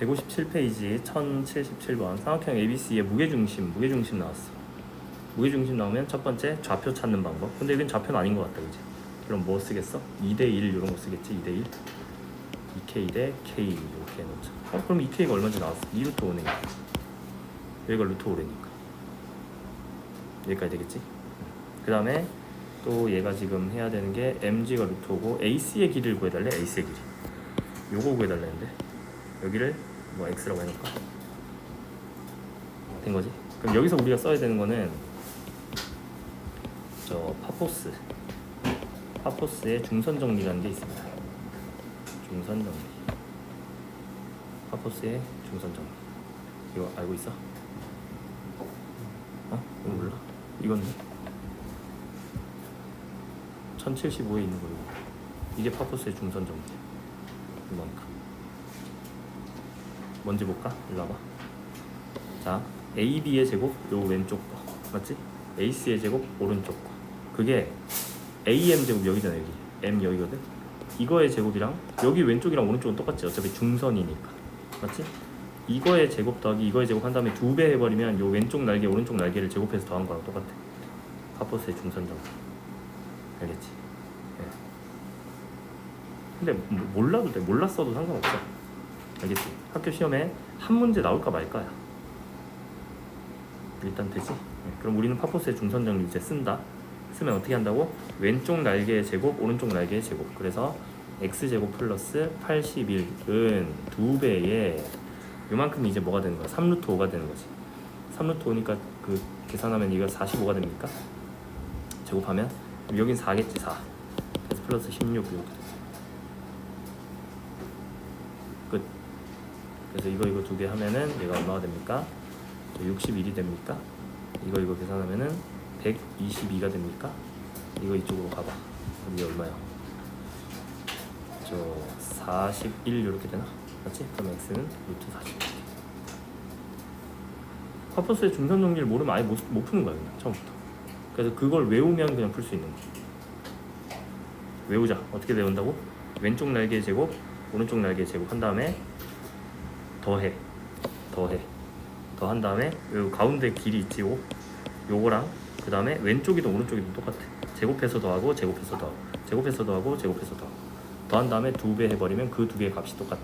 157페이지 1077번 삼각형 ABC의 무게중심 무게중심 나왔어. 무게중심 나오면 첫 번째 좌표 찾는 방법. 근데 이건 좌표는 아닌 것 같다 그지? 그럼 뭐 쓰겠어? 2대1 이런 거 쓰겠지 2대1 2K 대 K 이렇게 해놓자. 어 그럼 2K가 얼마인지 나왔어? 2루트 5네 여기가 루트 5라니까. 여기까지 되겠지? 그 다음에 또 얘가 지금 해야 되는 게 MG가 루트 5고 AC의 길이를 구해달래? AC의 길이. 요거 구해달라는데 여기를 뭐 x라고 해놓을까? 된 거지? 그럼 여기서 우리가 써야 되는 거는 저 파포스 파포스의 중선 정리라는 게 있습니다. 중선 정리 파포스의 중선 정리 이거 알고 있어? 어? 이거 몰라? 이건데 1075에 있는 거 이거 이게 파포스의 중선 정리 이만큼 뭔지 볼까? 일로 와봐. 자, AB의 제곱 요 왼쪽 거 맞지? AC의 제곱 오른쪽 거. 그게 AM 제곱 여기잖아 여기. M 여기거든. 이거의 제곱이랑 여기 왼쪽이랑 오른쪽은 똑같지. 어차피 중선이니까. 맞지? 이거의 제곱 더하기 이거의 제곱 한 다음에 두 배 해버리면 요 왼쪽 날개 오른쪽 날개를 제곱해서 더한 거랑 똑같아. 파포스의 중선점. 알겠지? 예. 근데 뭐- 몰라도 돼. 몰랐어도 상관없어. 알겠지? 학교 시험에 한 문제 나올까 말까야. 일단 되지? 네, 그럼 우리는 파포스의 중선 정리 이제 쓴다. 쓰면 어떻게 한다고? 왼쪽 날개의 제곱, 오른쪽 날개의 제곱. 그래서 x 제곱 플러스 81은 두 배에 요만큼이 이제 뭐가 되는 거야? 3루트 5가 되는 거지. 3루트 5니까 그 계산하면 이거 45가 됩니까? 제곱하면 여긴 4겠지 4. 그래서 플러스 16 이렇게 돼. 끝. 그래서 이거 이거 두 개 하면은 얘가 얼마가 됩니까? 61이 됩니까? 이거 이거 계산하면은 122가 됩니까? 이거 이쪽으로 가봐. 그럼 이게 얼마야? 저 41 이렇게 되나? 맞지? 그럼 x는 루트 41. 파퍼스의 중선 정리를 모르면 아예 못, 못 푸는 거야 그냥 처음부터. 그래서 그걸 외우면 그냥 풀 수 있는 거야. 외우자. 어떻게 외운다고? 왼쪽 날개 제곱, 오른쪽 날개 제곱 한 다음에 더해, 더해, 더 한 다음에 요 가운데 길이 있지 요 요거랑 그 다음에 왼쪽이든 오른쪽이든 똑같아. 제곱해서 더하고 제곱해서 더하고 제곱해서 더하고 제곱해서 더하고 더한 다음에 두 배 해버리면 그 두 개의 값이 똑같아.